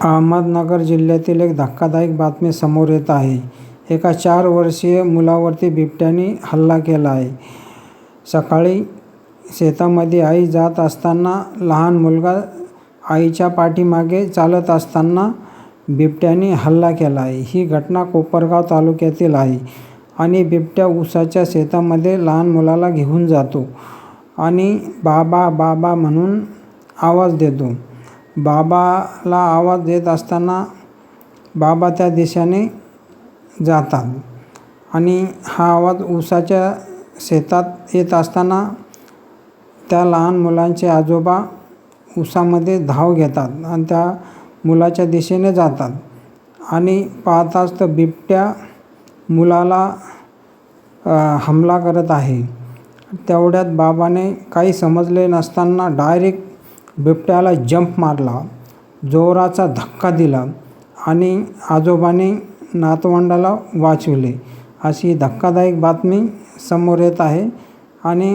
अहमदनगर जिल्ह्यातील एक धक्कादायक बातमी समोर येत आहे. एका चार वर्षीय मुलावरती बिबट्याने हल्ला केला आहे. सकाळी शेतामध्ये आई जात असताना लहान मुलगा आईच्या पाठीमागे चालत असताना बिबट्याने हल्ला केला आहे. ही घटना कोपरगाव तालुक्यातील आहे आणि बिबट्या ऊसाच्या शेतामध्ये लहान मुलाला घेऊन जातो आणि बाबा बाबा म्हणून आवाज देतो. बाबाला आवाज देत असताना बाबा त्या दिशेने जातात. आणि हा आवाज ऊसाच्या शेतात येत असताना त्या लहान मुलांचे आजोबा ऊसामध्ये धाव घेतात आणि त्या मुलाच्या दिशेने जातात. आणि पाहताच तर बिबट्या मुलाला हमला करत आहे. तेवढ्यात बाबाने काही समजले नसताना डायरेक्ट बिबट्याला जंप मारला जोराचा धक्का दिला आणि आजोबाने नातवंडाला वाचवले. अशी धक्कादायक बातमी समोर येत आहे आणि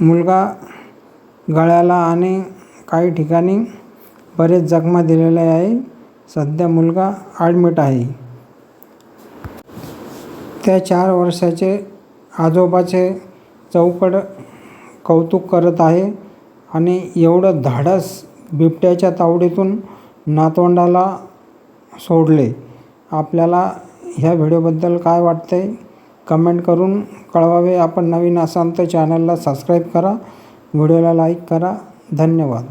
मुलगा गळ्याला आणि काही ठिकाणी बरेच जखमा दिलेले आहे. सध्या मुलगा ॲडमिट आहे. त्या चार वर्षाचे आजोबाचे चौकड कौतुक करत आहे. आणि एवढं धाडस बिबट्याच्या तावडीतून नातवंडाला सोडले. आपल्याला ह्या व्हिडिओबद्दल काय वाटतं आहे कमेंट करून कळवावे. आपण नवीन असाल तर चॅनलला सबस्क्राईब करा. व्हिडिओला लाईक करा. धन्यवाद.